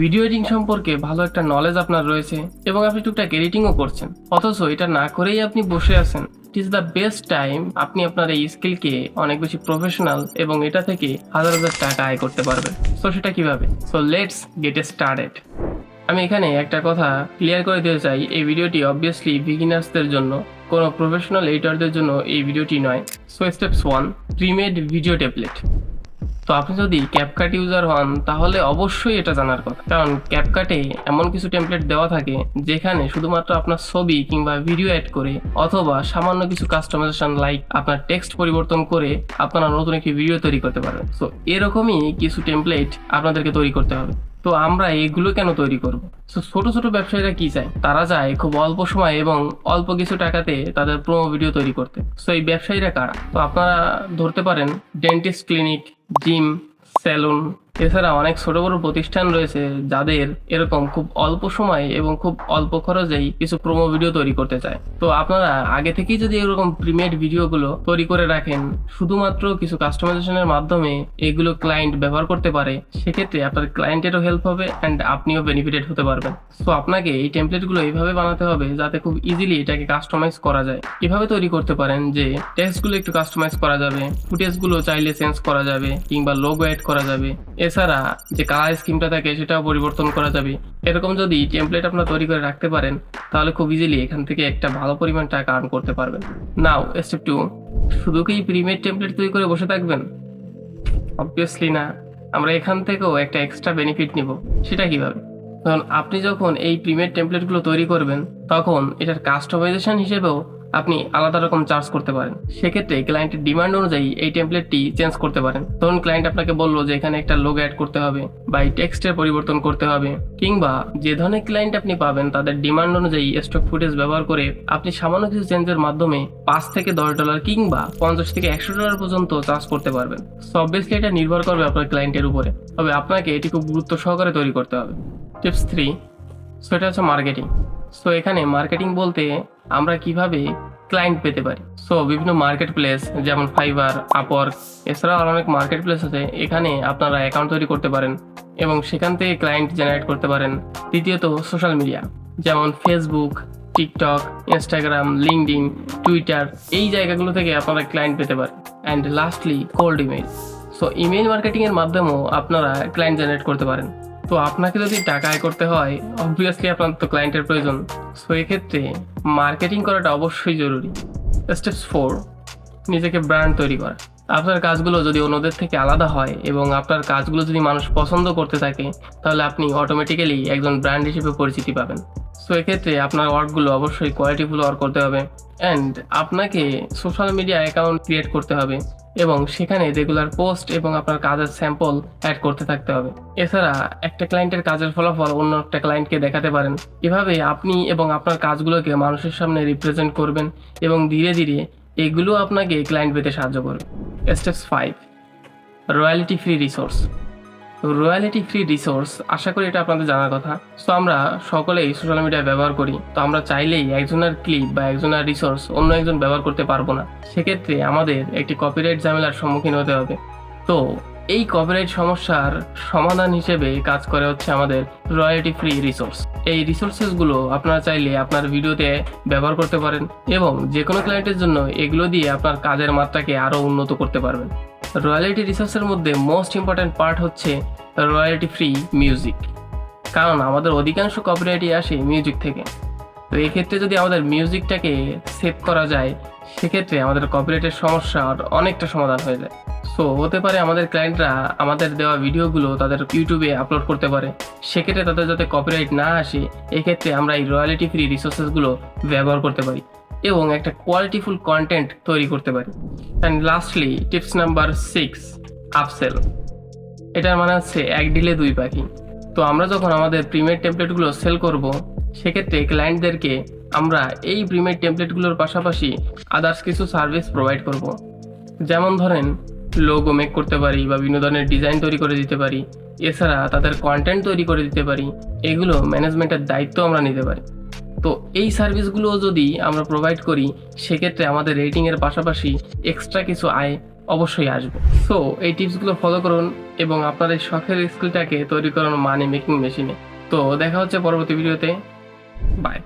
Video editing সম্পর্কে ভালো একটা নলেজ আপনার রয়েছে এবং আপনি টুকটাক এডিটিংও করছেন। অথচ এটা না করেই আপনি বসে আছেন। It is the best time আপনি আপনার এই স্কিলকে অনেক বেশি প্রফেশনাল এবং এটা থেকে হাজার হাজার টাকা আয় করতে পারবেন। সো সেটা কীভাবে? So let's get a started আমি এখানে একটা কথা ক্লিয়ার করে দিতে চাই। এই ভিডিওটি অবভিয়াসলি বিগিনার্সদের জন্য, কোনো প্রফেশনাল এডিটরদের জন্য এই ভিডিওটি নয়। So steps one premade video template তো আপনি যদি ক্যাপকাট ইউজার হন, তাহলে অবশ্যই এটা জানার কথা। কারণ ক্যাপকাটে এমন কিছু টেমপ্লেট দেওয়া থাকে, যেখানে শুধুমাত্র আপনার ছবি কিংবা ভিডিও অ্যাড করে, অথবা সামান্য কিছু কাস্টমাইজেশন লাইক আপনার টেক্সট পরিবর্তন করে আপনারা নতুন একটি ভিডিও তৈরি করতে পারবেন। সো এরকমই কিছু টেমপ্লেট আপনাদেরকে তৈরি করতে হবে। তো আমরা এগুলো কেন তৈরি করব? তো ছোট ছোট ব্যবসায়ীরা কি চায়? তারা চায় খুব অল্প সময় এবং অল্প কিছু টাকাতে তাদের প্রোমো ভিডিও তৈরি করতে। সো এই ব্যবসায়ীরা কারা? তো আপনারা ধরতে পারেন ডেন্টিস্ট ক্লিনিক জিম সেলুন এছাড়া অনেক ছোট বড় প্রতিষ্ঠান রয়েছে যাদের এরকম খুব অল্প সময় এবং খুব অল্প খরচেই কিছু প্রোমো ভিডিও তৈরি করতে চায়। তো আপনারা আগে থেকেই যদি এরকম প্রিমিয়ার ভিডিওগুলো তৈরি করে রাখেন, শুধুমাত্র কিছু কাস্টমাইজেশনের মাধ্যমে এগুলো ক্লায়েন্ট ব্যবহার করতে পারে, সেক্ষেত্রে আপনার ক্লায়েন্টেরও হেল্প হবে অ্যান্ড আপনিও বেনিফিটেড হতে পারবেন। সো আপনাকে এই টেমপ্লেটগুলো এইভাবে বানাতে হবে যাতে খুব ইজিলি এটাকে কাস্টমাইজ করা যায়। এভাবে তৈরি করতে পারেন যে টেক্সটগুলো একটু কাস্টমাইজ করা যাবে ফুটেজগুলো চাইলে চেঞ্জ করা যাবে কিংবা লোগো অ্যাড করা যাবে এছাড়া যে কালার স্কিমটা থাকে সেটাও পরিবর্তন করা যাবে। এরকম যদি টেমপ্লেট আপনার তৈরি করে রাখতে পারেন, তাহলে খুব ইজিলি এখান থেকে একটা ভালো পরিমাণ টাকা আর্ন করতে পারবেন। নাও স্টেপ টু শুধু কি প্রিমিয়ার টেমপ্লেট তৈরি করে বসে থাকবেন? অবভিয়াসলি না। আমরা এখান থেকেও একটা এক্সট্রা বেনিফিট নিব, সেটা কীভাবে? কারণ আপনি যখন এই প্রিমিয়ার টেমপ্লেটগুলো তৈরি করবেন, তখন এটার কাস্টমাইজেশন হিসেবেও আপনি আলাদা রকম চার্জ করতে পারেন। সেক্ষেত্রে ক্লায়েন্টের ডিমান্ড অনুযায়ী এই টেমপ্লেটটি চেঞ্জ করতে পারেন। ধরুন ক্লায়েন্ট আপনাকে বলল যে এখানে একটা লোগ অ্যাড করতে হবে বা এই টেক্সটের পরিবর্তন করতে হবে কিংবা যে ধরনের ক্লায়েন্ট আপনি পাবেন, তাদের ডিমান্ড অনুযায়ী স্টক ফুটেজ ব্যবহার করে আপনি সামান্য কিছু চেঞ্জের মাধ্যমে পাঁচ থেকে দশ ডলার কিংবা পঞ্চাশ থেকে একশো ডলার পর্যন্ত চার্জ করতে পারবেন। সো অবভিয়াসলি এটা নির্ভর করবে আপনার ক্লায়েন্টের উপরে। তবে আপনাকে এটি খুব গুরুত্ব সহকারে তৈরি করতে হবে। টিপস থ্রি সো এটা হচ্ছে মার্কেটিং সো এখানে মার্কেটিং বলতে আমরা কীভাবে ক্লায়েন্ট পেতে পারি? সো বিভিন্ন মার্কেট প্লেস যেমন ফাইবার আপওয়ার্ক এছাড়াও অনেক মার্কেট প্লেস আছে। এখানে আপনারা অ্যাকাউন্ট তৈরি করতে পারেন এবং সেখান থেকে ক্লায়েন্ট জেনারেট করতে পারেন। তৃতীয়ত সোশ্যাল মিডিয়া যেমন Facebook TikTok Instagram LinkedIn Twitter এই জায়গাগুলো থেকে আপনারা ক্লায়েন্ট পেতে পারেন। And lastly cold email so email মার্কেটিংয়ের মাধ্যমেও আপনারা ক্লায়েন্ট জেনারেট করতে পারেন। তো আপনাকে যদি টাকা আয় করতে হয় অবভিয়াসলি আপনার তো ক্লায়েন্টের প্রয়োজন। সো এক্ষেত্রে মার্কেটিং করাটা অবশ্যই জরুরি। স্টেপস ফোর নিজেকে ব্র্যান্ড তৈরি করা। আপনার কাজগুলো যদি অন্যদের থেকে আলাদা হয় এবং আপনার কাজগুলো যদি মানুষ পছন্দ করতে থাকে, তাহলে আপনি অটোমেটিক্যালি একজন ব্র্যান্ড হিসেবে পরিচিতি পাবেন। সো এক্ষেত্রে আপনার ওয়ার্কগুলো অবশ্যই কোয়ালিটিফুল ওয়ার্ক করতে হবে অ্যান্ড আপনাকে সোশ্যাল মিডিয়া অ্যাকাউন্ট ক্রিয়েট করতে হবে এবং সেখানে রেগুলার পোস্ট এবং আপনার কাজের স্যাম্পল অ্যাড করতে থাকতে হবে। এছাড়া একটা ক্লায়েন্টের কাজের ফলাফল অন্য একটা ক্লায়েন্টকে দেখাতে পারেন। এভাবে আপনি এবং আপনার কাজগুলোকে মানুষের সামনে রিপ্রেজেন্ট করবেন এবং ধীরে ধীরে এগুলো আপনাকে ক্লায়েন্ট পেতে সাহায্য করবে। Steps five royalty free resource royalty free resource, আশা করি এটা আপনাদের জানার কথা। সো আমরা সকলেই সোশ্যাল মিডিয়া ব্যবহার করি, তো আমরা চাইলেই একজনের ক্লিপ বা একজনের রিসোর্স অন্য একজন ব্যবহার করতে পারব না। সেক্ষেত্রে আমাদের একটি কপিরাইট ঝামেলার সম্মুখীন হতে হবে। তো এই কপিরাইট সমস্যার সমাধান হিসেবে কাজ করে হচ্ছে আমাদের রয়্যালিটি ফ্রি রিসোর্স এই রিসোর্সেসগুলো আপনারা চাইলে আপনার ভিডিওতে ব্যবহার করতে পারেন এবং যে কোনো ক্লায়েন্টের জন্য এগুলো দিয়ে আপনার কাজের মাত্রাকে আরও উন্নত করতে পারবেন। রয়্যালিটি রিসোর্সের মধ্যে মোস্ট ইম্পর্ট্যান্ট পার্ট হচ্ছে রয়্যালিটি ফ্রি মিউজিক কারণ আমাদের অধিকাংশ কপিরাইটই আসে মিউজিক থেকে। তো এক্ষেত্রে যদি আমাদের মিউজিকটাকে সেভ করা যায়, সেক্ষেত্রে আমাদের কপিরাইটের সমস্যার অনেকটা সমাধান হয়ে যায়। সো হতে পারে আমাদের ক্লায়েন্টরা আমাদের দেওয়া ভিডিওগুলো তাদের ইউটিউবে আপলোড করতে পারে। সেক্ষেত্রে তাদের যাতে কপিরাইট না আসে, এক্ষেত্রে আমরা এই রয়্যালিটি ফ্রি রিসোর্সেসগুলো ব্যবহার করতে পারি। এবং একটা কোয়ালিটিফুল কন্টেন্ট তৈরি করতে পারি। And lastly tips number six upsell এটার মানে হচ্ছে এক ডিলে দুই পাখি। তো আমরা যখন আমাদের প্রিমিয়ার টেমপ্লেটগুলো সেল করব, সেক্ষেত্রে ক্লায়েন্টদেরকে আমরা এই প্রিমিয়ার টেমপ্লেটগুলোর পাশাপাশি আদার্স কিছু সার্ভিস প্রোভাইড করব। যেমন ধরেন লোগো মেক করতে পারি বা বিভিন্ন ধরনের ডিজাইন তৈরি করে দিতে পারি। এছাড়া তাদের কন্টেন্ট তৈরি করে দিতে পারি। এগুলো ম্যানেজমেন্টের দায়িত্ব আমরা নিতে পারি। তো এই সার্ভিসগুলো যদি আমরা প্রোভাইড করি, সেক্ষেত্রে আমাদের রেটিংয়ের পাশাপাশি এক্সট্রা কিছু আয় অবশ্যই আসবে। সো এই টিপসগুলো ফলো করুন এবং আপনার এই শখের স্কিলটাকে তৈরি করুন মানি মেকিং মেশিনে তো, দেখা হচ্ছে পরবর্তী ভিডিওতে বাই